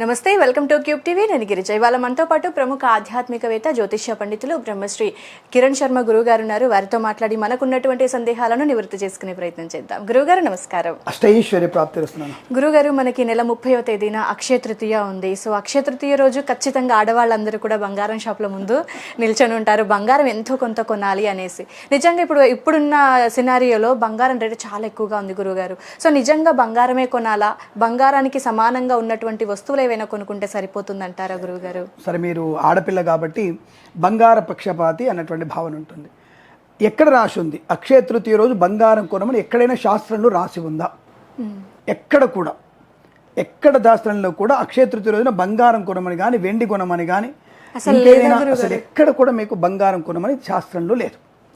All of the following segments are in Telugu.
నమస్తే వెల్కమ్ టు క్యూబ్ టీవీ. నేను గిరిజ ఇవాళ మనతో పాటు ప్రముఖ ఆధ్యాత్మికవేత్త జ్యోతిష్య పండితులు బ్రహ్మశ్రీ కిరణ్ శర్మ గురువు గారు ఉన్నారు. వారితో మాట్లాడి మనకున్నటువంటి సందేహాలను నివృత్తి చేసుకునే ప్రయత్నం చేద్దాం. గురువుగారు నమస్కారం. అష్టైశ్వర్య ప్రాప్తి వస్తున్నాను గురుగారు మనకి నెల ముప్పైవ తేదీన అక్షయ తృతీయ ఉంది. సో అక్షయ తృతీయ రోజు ఖచ్చితంగా ఆడవాళ్ళందరూ కూడా బంగారం షాప్ల ముందు నిల్చొని ఉంటారు. బంగారం ఎంతో కొంత కొనాలి అనేసి. నిజంగా ఇప్పుడు ఇప్పుడున్న సినారియోలో బంగారం రేటు చాలా ఎక్కువగా ఉంది గురుగారు సో నిజంగా బంగారమే కొనాలా? బంగారానికి సమానంగా ఉన్నటువంటి వస్తువులు ఏవైనా కొనుక్కుంటే సరిపోతుందంటారా గురువుగారు? సరే మీరు ఆడపిల్ల కాబట్టి బంగార పక్షపాతి అన్నటువంటి భావన ఉంటుంది. ఎక్కడ రాసి ఉంది? అక్షయ తృతీయ రోజు బంగారం కొనమని ఎక్కడైనా శాస్త్రంలో రాసి ఉందా? ఎక్కడ కూడా. ఎక్కడ శాస్త్రంలో కూడా అక్షయ తృతీయ రోజున బంగారం కొనమని కానీ వెండి కొనమని కానీ అసలు ఎక్కడ కూడా మీకు బంగారం కొనమని శాస్త్రంలో లేదు.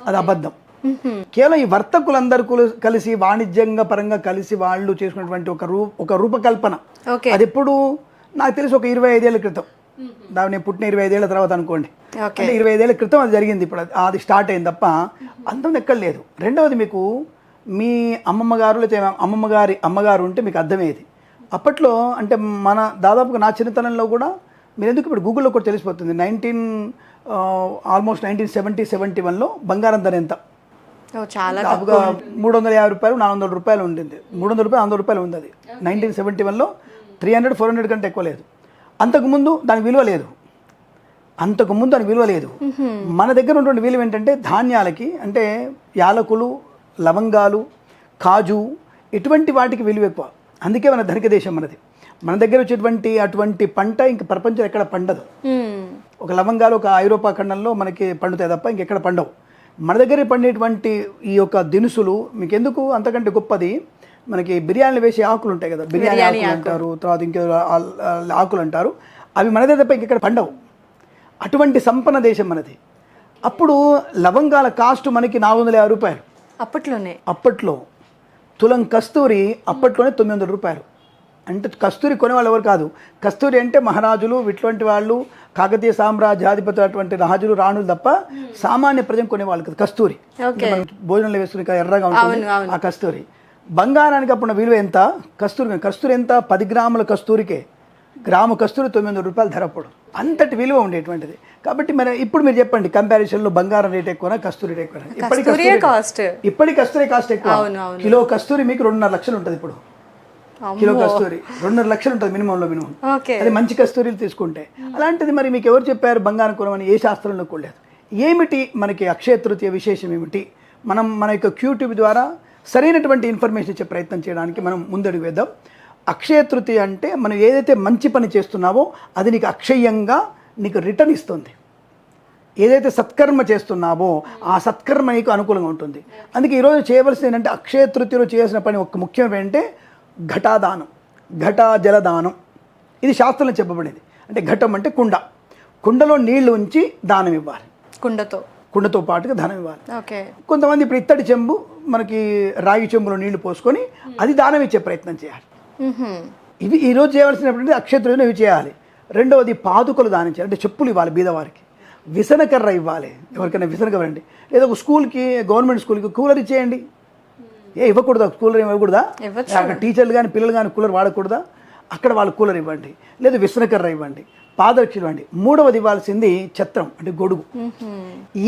అది అబద్ధం. కేవలం ఈ వర్తకులందరూ కుల- కలిసి వాణిజ్యంగా పరంగా కలిసి వాళ్ళు చేసుకున్నటువంటి ఒక రూ ఒక రూపకల్పన. అది ఎప్పుడు నాకు తెలిసి ఒక ఇరవై ఐదేళ్ళ క్రితం. దాని నేను పుట్టిన ఇరవై ఐదేళ్ళ తర్వాత అనుకోండి. అంటే ఇరవై ఐదేళ్ళ క్రితం అది జరిగింది ఇప్పుడు. అది- స్టార్ట్ అయింది తప్ప అంతం ఎక్కడ లేదు. రెండవది మీకు మీ అమ్మమ్మ గారు అమ్మమ్మ గారి అమ్మగారు ఉంటే మీకు అర్థమయ్యేది అప్పట్లో అంటే మన దాదాపుగా నా చిన్నతనంలో కూడా మీరు ఎందుకు ఇప్పుడు గూగుల్లో కూడా తెలిసిపోతుంది. Nineteen almost nineteen seventy seventy వన్లో బంగారం ధర ఎంత? దాదాపుగా మూడు వందల యాభై రూపాయలు నాలుగు వందల రూపాయలు ఉండింది. మూడు వందల రూపాయలు వందల రూపాయలు ఉంది అది. నైన్టీన్ సెవెంటీ వన్లో త్రీ హండ్రెడ్ ఫోర్ హండ్రెడ్ కంటే ఎక్కువ లేదు. అంతకుముందు దాని విలువ లేదు. అంతకుముందు దాని విలువ లేదు. మన దగ్గర ఉన్నటువంటి విలువ ఏంటంటే ధాన్యాలకి అంటే యాలకులు లవంగాలు కాజు ఇటువంటి వాటికి విలువ ఎక్కువ. అందుకే మన ధనిక దేశం మనది. మన దగ్గర వచ్చేటువంటి అటువంటి పంట ఇంక ప్రపంచం ఎక్కడ పండదు. ఒక లవంగాలు ఒక ఐరోపా ఖండంలో మనకి పండుతాయి తప్ప ఇంకెక్కడ పండవు. మన దగ్గర పండేటువంటి ఈ యొక్క దినుసులు మీకు ఎందుకు అంతకంటే గొప్పది మనకి బిర్యానీలు వేసే ఆకులు ఉంటాయి కదా బిర్యానీ ఆకులు అంటారు తర్వాత ఇంకే ఆ- ఆ ఆకులు అంటారు. అవి మన దగ్గర తప్ప ఇంకెక్కడ పండవు. అటువంటి సంపన్న దేశం మనది. అప్పుడు లవంగాల కాస్ట్ మనకి నాలుగు వందల యాభై రూపాయలు. అప్పట్లోనే. అప్పట్లో. తులం కస్తూరి అప్పట్లోనే తొమ్మిది వందల రూపాయలు. అంటే కస్తూరి కొనేవాళ్ళు ఎవరు కాదు. కస్తూరి అంటే మహారాజులు ఇటువంటి వాళ్ళు కాకతీయ సామ్రాజ్యాధిపతులు అటువంటి రాజులు రాణులు తప్ప సామాన్య ప్రజలు కొనేవాళ్ళు కాదు కస్తూరి. భోజనంలో వేసుకునే ఎర్రగా ఉంటుంది ఆ కస్తూరి. బంగారానికి అప్పుడు విలువ ఎంత? కస్తూరి కస్తూరి ఎంత? పది గ్రాముల కస్తూరికే. గ్రాము కస్తూరి తొమ్మిది వందల రూపాయలు ధర అప్పుడు. అంతటి విలువ ఉండేటువంటిది. కాబట్టి మరి ఇప్పుడు మీరు చెప్పండి కంపారిజన్లో బంగారం రేట్ ఎక్కువనా కస్తూరి రేట్ ఎక్కువ ఇప్పటి కాస్ట్ ఇప్పటి కస్తూరి కాస్ట్ ఎక్కువ. అవును, అవును. కిలో కస్తూరి మీకు రెండున్నర లక్షలు ఉంటుంది ఇప్పుడు. కిలో కస్తూరి రెండున్నర లక్షలు ఉంటుంది మినిమంలో మినిమం. అది మంచి కస్తూరీలు తీసుకుంటే. అలాంటిది మరి మీకు ఎవరు చెప్పారు బంగారం కొనమని? ఏ శాస్త్రంలో కూడా లేదు. ఏమిటి మనకి అక్షయ తృతీయ విశేషం ఏమిటి? మనం మన యొక్క క్యూట్యూబ్ ద్వారా సరైనటువంటి ఇన్ఫర్మేషన్ ఇచ్చే ప్రయత్నం చేయడానికి మనం ముందడుగు వేద్దాం అక్షయ తృతీయ అంటే మనం ఏదైతే మంచి పని చేస్తున్నావో అది నీకు అక్షయంగా నీకు రిటర్న్ ఇస్తుంది. ఏదైతే సత్కర్మ చేస్తున్నావో ఆ సత్కర్మ నీకు అనుకూలంగా ఉంటుంది. అందుకే ఈరోజు చేయవలసింది ఏంటంటే అక్షయ తృతీయలో చేయాల్సిన పని ఒక ముఖ్యం ఏంటంటే ఘటాదానం ఘటా జలదానం ఇది శాస్త్రంలో చెప్పబడింది. అంటే ఘటం అంటే కుండ. కుండలో నీళ్ళు ఉంచి దానం ఇవ్వాలి. కుండతో. కుండతో పాటుగా దానం ఇవ్వాలి. ఓకే. కొంతమంది ఇప్పుడు ఇత్తడి చెంబు మనకి రాగి చెంబులో నీళ్ళు పోసుకొని అది దానం ఇచ్చే ప్రయత్నం చేయాలి. ఇవి ఈరోజు చేయవలసినటువంటి అక్షత్రులను ఇవి చేయాలి. రెండవది పాదుకలు దానం చేయాలి అంటే చెప్పులు ఇవ్వాలి బీదవారికి. విసనకర్ర ఇవ్వాలి. ఎవరికైనా విసనకర్ర అండి లేదా ఒక స్కూల్కి గవర్నమెంట్ స్కూల్కి కూలర్ ఇచ్చేయండి. ఏ ఇవ్వకూడదా? కూలర్ ఏమి ఇవ్వకూడదా. అక్కడ టీచర్లు కానీ పిల్లలు కానీ కూలర్ వాడకూడదా? అక్కడ వాళ్ళు కూలర్ ఇవ్వండి. లేదా విసనకర్ర ఇవ్వండి. పాదరక్ష ఇవ్వండి. మూడవది ఇవ్వాల్సింది ఛత్రం అంటే గొడుగు.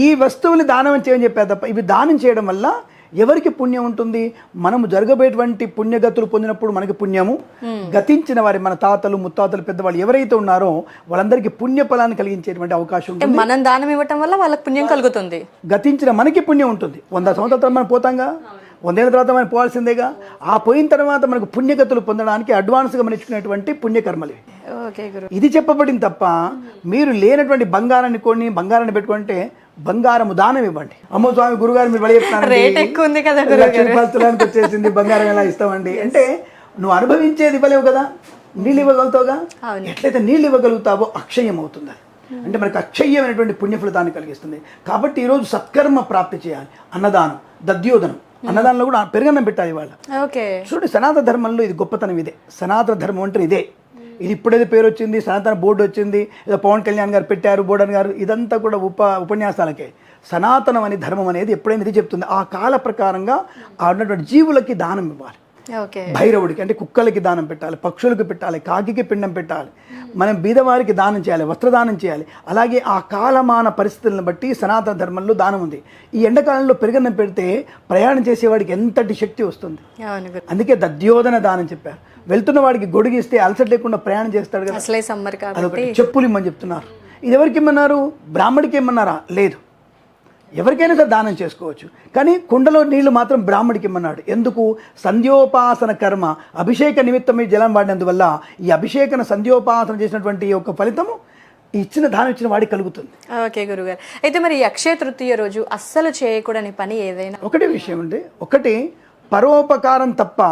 ఈ వస్తువులు దానం చేయని చెప్పారు తప్ప ఇవి దానం చేయడం వల్ల ఎవరికి పుణ్యం ఉంటుంది? మనము జరగబోయేటువంటి పుణ్యగతులు పొందినప్పుడు మనకి పుణ్యము. గతించిన వారి మన తాతలు ముత్తాతలు పెద్దవాళ్ళు ఎవరైతే ఉన్నారో వాళ్ళందరికీ పుణ్య ఫలాన్ని కలిగించేటువంటి అవకాశం మనం దానం ఇవ్వటం వల్ల వాళ్ళకి పుణ్యం కలుగుతుంది. గతించిన మనకి పుణ్యం ఉంటుంది. వంద సంవత్సరాల తర్వాత మనం పోతాంగా? వందేళ్ళ తర్వాత మనం పోవాల్సిందేగా? ఆ పోయిన తర్వాత మనకు పుణ్యగతులు పొందడానికి అడ్వాన్స్గా మనం ఇచ్చుకునేటువంటి పుణ్యకర్మలు ఇది చెప్పబడింది తప్ప మీరు లేనటువంటి బంగారాన్ని కొని బంగారాన్ని పెట్టుకుంటే బంగారము దానం ఇవ్వండి. అమ్మో స్వామి గురుగారు మీరు బలి తులానికి వచ్చేసింది బంగారం ఎలా ఇస్తామండి? అంటే నువ్వు అనుభవించేది ఇవ్వలేవు కదా. నీళ్ళు ఇవ్వగలుగుతావుగా? ఎట్లయితే నీళ్ళు ఇవ్వగలుగుతావో అక్షయం అవుతుంది. అది. అంటే మనకు అక్షయ్యమైనటువంటి పుణ్య ఫలితాన్ని కలిగిస్తుంది. కాబట్టి ఈరోజు సత్కర్మ ప్రాప్తి చేయాలి. అన్నదానం దద్యోదనం. అన్నదానంలో కూడా పెరుగన్నం పెట్టాలి ఇవాళ ఓకే. చూడండి సనాతన ధర్మంలో ఇది గొప్పతనం ఇదే. సనాతన ధర్మం అంటే ఇదే. ఇది ఇప్పుడేదో పేరు వచ్చింది సనాతన బోర్డు వచ్చింది ఏదో పవన్ కళ్యాణ్ గారు పెట్టారు బోర్డన్ గారు ఇదంతా కూడా ఉప ఉపన్యాసాలకే. సనాతనం అనే ధర్మం అనేది ఎప్పుడైనా ఇది చెప్తుంది. ఆ కాల ప్రకారంగా ఆ ఉన్నటువంటి జీవులకి దానం ఇవ్వాలి. భైరవుడికి అంటే కుక్కలకి దానం పెట్టాలి పక్షులకు పెట్టాలి కాకికి పిండం పెట్టాలి. మనం బీదవారికి దానం చేయాలి వస్త్రదానం చేయాలి. అలాగే ఆ కాలమాన పరిస్థితులను బట్టి సనాతన ధర్మంలో దానం ఉంది. ఈ ఎండాకాలంలో పెరుగన్నం పెడితే ప్రయాణం చేసేవాడికి ఎంతటి శక్తి వస్తుంది? అందుకే దద్యోధన దానం చెప్పారు. వెళ్తున్న వాడికి గొడుగు ఇస్తే అలసట లేకుండా ప్రయాణం చేస్తాడు కదా. చెప్పులు ఇమ్మని చెప్తున్నారు. ఇది ఎవరికి ఇమ్మన్నారు? బ్రాహ్మడికి ఇమ్మన్నారా? లేదు. ఎవరికైనా సరే దానం చేసుకోవచ్చు. కానీ కుండలో నీళ్ళు మాత్రం బ్రాహ్మడికి ఇమ్మన్నాడు. ఎందుకు? సంధ్యోపాసన కర్మ. అభిషేక నిమిత్తమై జలం వాడినందువల్ల ఈ అభిషేకన సంధ్యోపాసన చేసినటువంటి ఈ యొక్క ఫలితము ఈ ఇచ్చిన దానం ఇచ్చిన వాడికి కలుగుతుంది. ఓకే గురుగారు. అయితే మరి ఈ అక్షయ తృతీయ రోజు అస్సలు చేయకూడని పని ఏదైనా? ఒకటే విషయం అండి. ఒకటి పరోపకారం తప్ప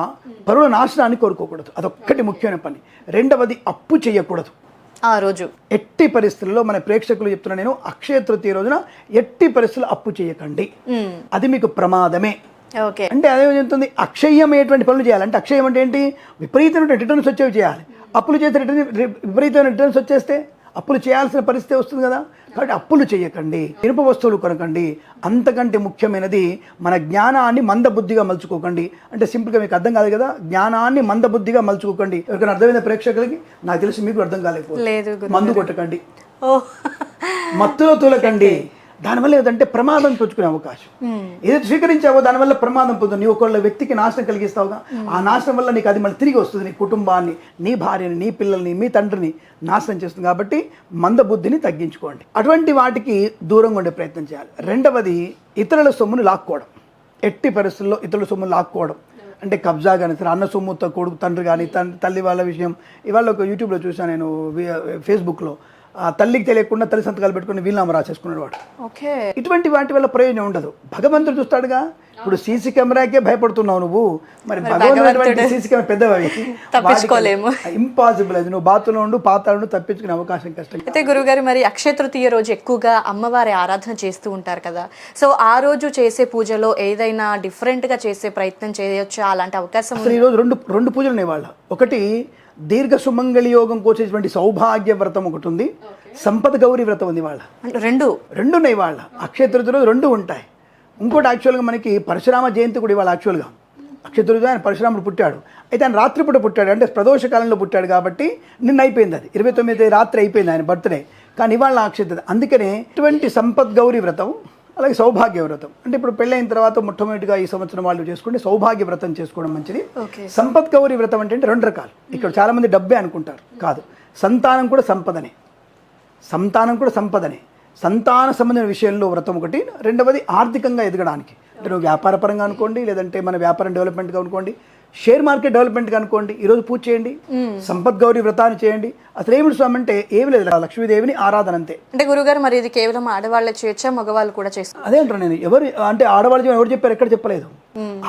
పరుల నాశనాన్ని కోరుకోకూడదు. అదొక్కటి ముఖ్యమైన పని. రెండవది అప్పు చేయకూడదు. ఆ రోజు. ఎట్టి పరిస్థితుల్లో మన ప్రేక్షకులు చెప్తున్నా నేను అక్షయ తృతీయ రోజున ఎట్టి పరిస్థితుల్లో అప్పు చేయకండి. అది మీకు ప్రమాదమే. ఓకే. అంటే అదే చెప్తుంది అక్షయమైనటువంటి పనులు చేయాలి. అంటే అక్షయం అంటే ఏంటి? విపరీతమైన రిటర్న్స్ వచ్చేవి చేయాలి. అప్పులు చేస్తే రిటర్న్ విపరీతమైన రిటర్న్స్ వచ్చేస్తే అప్పులు చేయాల్సిన పరిస్థితి వస్తుంది కదా? కాబట్టి అప్పులు చేయకండి ఇనుప వస్తువులు కొనకండి. అంతకంటే ముఖ్యమైనది మన జ్ఞానాన్ని మందబుద్ధిగా మలుచుకోకండి. అంటే సింపుల్గా మీకు అర్థం కాదు కదా? జ్ఞానాన్ని మందబుద్ధిగా మలుచుకోకండి. ఎవరికైనా అర్థమైన ప్రేక్షకులకి? నాకు తెలిసి మీకు అర్థం కాలేకపోతుంది లేదు గురు మందు కొట్టకండి. మత్తులో తూలకండి. దానివల్ల ఏదంటే ప్రమాదం తెచ్చుకునే అవకాశం. ఏదైతే స్వీకరించావో దానివల్ల ప్రమాదం పొందు నీ ఒకళ్ళ వ్యక్తికి నాశనం కలిగిస్తావుగా? ఆ నాశనం వల్ల నీకు అది మళ్ళీ తిరిగి వస్తుంది నీ కుటుంబాన్ని నీ భార్యని నీ పిల్లల్ని మీ తండ్రిని నాశనం చేస్తుంది కాబట్టి మందబుద్ధిని తగ్గించుకోండి. అటువంటి వాటికి దూరంగా ఉండే ప్రయత్నం చేయాలి. రెండవది ఇతరుల సొమ్మును లాక్కోవడం. ఎట్టి పరిస్థితుల్లో ఇతరుల సొమ్మును లాక్కోవడం. అంటే కబ్జా కానీ సరే అన్న సొమ్ముతో కొడుకు తండ్రి కానీ తన్- తల్లి వాళ్ళ విషయం. ఇవాళ ఒక యూట్యూబ్లో చూసాను నేను ఫేస్బుక్లో. తల్లికి తెలియకుండా తల్లి సంతకాలు పెట్టుకుని వీళ్ళనామా రాసేసుకున్నాడు వాడు. ఓకే. ఇటువంటి వాటి వల్ల ప్రయోజనం ఉండదు. భగవంతుడు చూస్తాడుగా ఇప్పుడు సీసీ కెమెరాకే భయపడుతున్నావు నువ్వు. మరి భగవంతుడు సీసీ కెమెరా పెద్దవి తప్పించుకోలేము. ఇంపాసిబుల్ అది. నువ్వు బాత్రూంలో ఉండు పాతాడు తప్పించుకునే అవకాశం కష్టం. అయితే గురుగారు మరి అక్షయ తృతీయ రోజు ఎక్కువగా అమ్మవారి ఆరాధన చేస్తూ ఉంటారు కదా. సో ఆ రోజు చేసే పూజలో ఏదైనా డిఫరెంట్గా చేసే ప్రయత్నం చేయొచ్చా? అలాంటి అవకాశం అసలు ఈరోజు రెండు రెండు పూజలు ఉన్నాయి వాళ్ళ. ఒకటి దీర్ఘ సుమంగళి యోగం కోసేటువంటి సౌభాగ్య వ్రతం ఒకటి ఉంది. సంపద గౌరీ వ్రతం ఉంది వాళ్ళ. అంటే రెండు. రెండు ఉన్నాయి వాళ్ళ. అక్షయ తృతీయ రోజు రెండు ఉంటాయి. ఇంకోటి యాక్చువల్గా మనకి పరశురామ జయంతి కూడా ఇవాళ యాక్చువల్గా అక్షయ తృతీయ ఆయన పరశురాముడు పుట్టాడు. అయితే ఆయన రాత్రిపూట పుట్టాడు. అంటే ప్రదోష కాలంలో పుట్టాడు కాబట్టి నిన్న అయిపోయింది అది. ఇరవై తొమ్మిది రాత్రి అయిపోయింది ఆయన బర్త్డే కానీ ఇవాళ అక్షయ తృతీయ అందుకనే ఇటువంటి సంపత్ గౌరీ వ్రతం అలాగే సౌభాగ్య వ్రతం. అంటే ఇప్పుడు పెళ్ళైన తర్వాత మొట్టమొదటిగా ఈ సంవత్సరం వాళ్ళు చేసుకుంటే సౌభాగ్య వ్రతం చేసుకోవడం మంచిది. సంపత్ గౌరీ వ్రతం అంటే రెండు రకాలు. ఇక్కడ చాలా మంది డబ్బే అనుకుంటారు. కాదు. సంతానం కూడా సంపదనే. సంతానం కూడా సంపదనే. సంతాన సంబంధించిన విషయంలో వ్రతం ఒకటి రెండవది ఆర్థికంగా ఎదగడానికి. అంటే నువ్వు వ్యాపార పరంగా అనుకోండి లేదంటే మన వ్యాపారం డెవలప్మెంట్గా అనుకోండి షేర్ మార్కెట్ డెవలప్మెంట్గా అనుకోండి ఈరోజు పూజ చేయండి సంపత్ గౌరీ వ్రతాన్ని చేయండి. అసలు ఏమిటి స్వామి అంటే ఏమి లేదు లక్ష్మీదేవిని ఆరాధన అంతే. అంటే గురుగారు మరి ఇది కేవలం ఆడవాళ్ళే చేయొచ్చా మగవాళ్ళు కూడా చేస్తారు? అదే అంటారు నేను. ఎవరు అంటే ఆడవాళ్ళు ఎవరు చెప్పారు? ఎక్కడ చెప్పలేదు.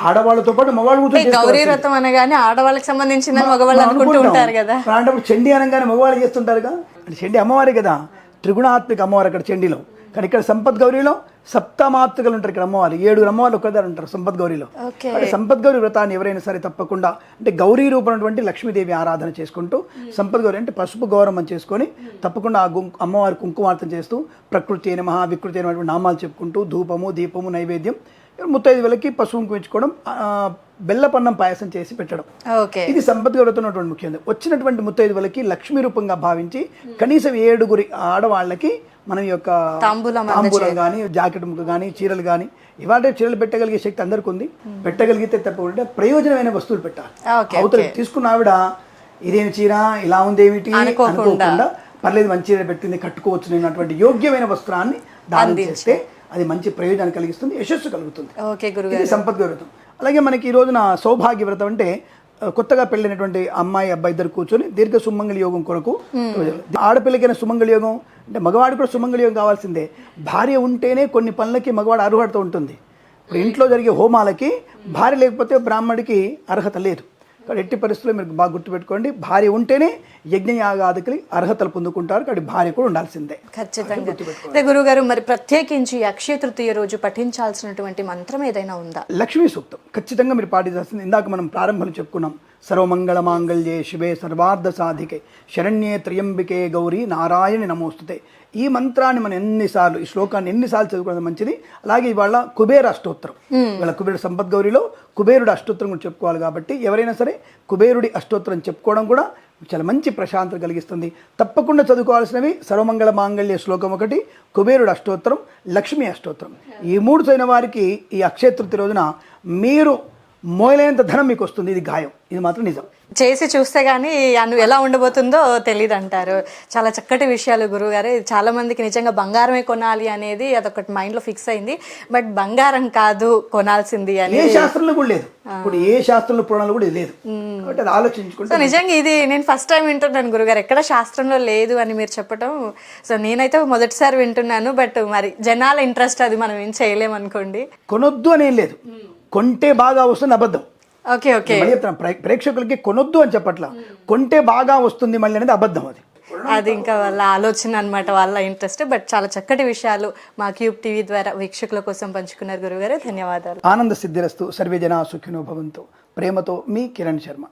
ఆడవాళ్ళతో పాటు మగవాళ్ళు గౌరీ వ్రతం అనగానే ఆడవాళ్ళకి సంబంధించిందని మగవాళ్ళు అనుకుంటూ. ఉంటారు కదా. అలాంటప్పుడు చండీ అనగానే మగవాళ్ళు చేస్తుంటారుగా. అంటే చండీ అమ్మవారే కదా. త్రిగుణాత్మిక అమ్మవారు అక్కడ చండీలో. కానీ ఇక్కడ సంపత్ గౌరీలో సప్తమాతృకలు ఉంటారు ఇక్కడ అమ్మవారు. ఏడుగురు అమ్మవారు ఒక్కదారు ఉంటారు సంపత్ గౌరీలో. సంపత్ గౌరి వ్రతాన్ని ఎవరైనా సరే తప్పకుండా అంటే గౌరీ రూపమైనటువంటి లక్ష్మీదేవి ఆరాధన చేసుకుంటూ సంపత్ గౌరి అంటే పసుపు గౌరవం చేసుకొని తప్పకుండా ఆ అమ్మవారి కుంకుమార్తన చేస్తూ ప్రకృతి అయిన మహా వికృతి అయినటువంటి నామాలు చెప్పుకుంటూ ధూపము దీపము నైవేద్యం ముత్తైదువులకి ఇచ్చుకోవడం ఆ, బెల్లపన్నం పాయసం చేసి పెట్టడం. ఇది సంపత్ గౌరవతున్నటువంటి ముఖ్యం వచ్చినటువంటి ముత్తైదువులకి లక్ష్మీ రూపంగా భావించి కనీసం ఏడుగురి ఆడవాళ్ళకి మనం ఈ యొక్క తాంబూలం కానీ జాకెట్ ముక్క కానీ చీరలు కానీ ఇవాళ చీరలు పెట్టగలిగే శక్తి అందరికి ఉంది. పెట్టగలిగితే తప్పకుండా ప్రయోజనమైన వస్తువులు పెట్టాలి. అవతల తీసుకున్న ఆవిడ ఇదేమి చీర ఇలా ఉంది ఏమిటి అనుకోకుండా. పర్లేదు మంచి చీర పెట్టింది కట్టుకోవచ్చు నేను అటువంటి యోగ్యమైన వస్త్రాన్ని దానం చేస్తే అది మంచి ప్రయోజనాన్ని కలిగిస్తుంది యశస్సు కలుగుతుంది. ఓకే గురుగారు. సంపత్ వ్రతం అలాగే మనకి ఈ రోజున సౌభాగ్య వ్రతం అంటే కొత్తగా పెళ్ళినటువంటి అమ్మాయి అబ్బాయి ఇద్దరు కూర్చొని దీర్ఘ సుమంగళి యోగం కొరకు ఆడపిల్లకైనా సుమంగళి యోగం అంటే మగవాడికి కూడా సుమంగళి యోగం కావాల్సిందే. భార్య ఉంటేనే కొన్ని పనులకి మగవాడు అర్హత ఉంటుంది. ఇప్పుడు ఇంట్లో జరిగే హోమాలకి భార్య లేకపోతే బ్రాహ్మడికి అర్హత లేదు. కాబట్టి ఎట్టి పరిస్థితుల్లో మీరు బాగా గుర్తుపెట్టుకోండి. భార్య ఉంటేనే యజ్ఞయాగాదికి అర్హతలు పొందుకుంటారు. కాబట్టి భార్య కూడా ఉండాల్సిందే. ఖచ్చితంగా. గురుగారు మరి ప్రత్యేకించి అక్షయ తృతీయ రోజు పఠించాల్సినటువంటి మంత్రం ఏదైనా ఉందా? లక్ష్మీ సూక్తం. ఖచ్చితంగా మీరు పాటించాల్సింది. ఇందాక మనం ప్రారంభంలో చెప్పుకున్నాం. సర్వమంగళ మాంగళ్యే శివే సర్వార్థ సాధికే శరణ్యే త్రయంబికే గౌరీ నారాయణి నమోస్తుతే. ఈ మంత్రాన్ని మనం ఎన్నిసార్లు ఈ శ్లోకాన్ని ఎన్నిసార్లు చదువుకోవడం మంచిది. అలాగే ఇవాళ కుబేర అష్టోత్తరం. ఇవాళ కుబేరుడు సంపత్ గౌరిలో కుబేరుడు అష్టోత్తరం కూడా చెప్పుకోవాలి కాబట్టి ఎవరైనా సరే కుబేరుడి అష్టోత్తరం చెప్పుకోవడం కూడా చాలా మంచి ప్రశాంతత కలిగిస్తుంది. తప్పకుండా చదువుకోవాల్సినవి సర్వమంగళ మాంగళ్య శ్లోకం ఒకటి కుబేరుడు అష్టోత్తరం లక్ష్మీ అష్టోత్తరం. ఈ మూడు చదివిన వారికి ఈ అక్షయ తృతీయ రోజున మీరు మోయలేనంత ధనం మీకు వస్తుంది ఇది గాయం. ఇది మాత్రం నిజం. చేసి చూస్తే గానీ అను ఎలా ఉండబోతుందో తెలియదు అంటారు చాలా చక్కటి విషయాలు గురువుగారు. చాలా మందికి నిజంగా బంగారమే కొనాలి అనేది అదొకటి మైండ్లో ఫిక్స్ అయింది. బట్ బంగారం కాదు కొనాల్సింది అని ఏ శాస్త్రంలో కూడా లేదు. ఇప్పుడు ఏ శాస్త్రంలో పురాణాలు కూడా లేదు. కాబట్టి అది ఆలోచించుకుంటే నిజంగా ఇది నేను ఫస్ట్ టైం వింటున్నాను గురుగారు ఎక్కడ శాస్త్రంలో లేదు అని మీరు చెప్పటం. సో నేనైతే మొదటిసారి వింటున్నాను. బట్ మరి జనాల ఇంట్రెస్ట్ అది మనం ఏం చేయలేం అనుకోండి కొనొద్దు అనేం లేదు. కొంటే బాగా వస్తుంది అబద్ధం. Okay okay. మళ్ళీ చెప్తాను ప్రేక్షకులకి కొనొద్దు అని చెప్పట్లా. కొంటే బాగా వస్తుంది మళ్ళీ అనేది అబద్ధం అది. అది ఇంకా వాళ్ళ ఆలోచన అన్నమాట వాళ్ళ ఇంట్రెస్ట్. బట్ చాలా చక్కటి విషయాలు మా క్యూబ్ టీవీ ద్వారా వీక్షకుల కోసం పంచుకున్నారు గురుగారు ధన్యవాదాలు. ఆనంద సిద్ధిరస్తు సర్వే జనా సుఖినో భవంతు. ప్రేమతో మీ కిరణ్ శర్మ.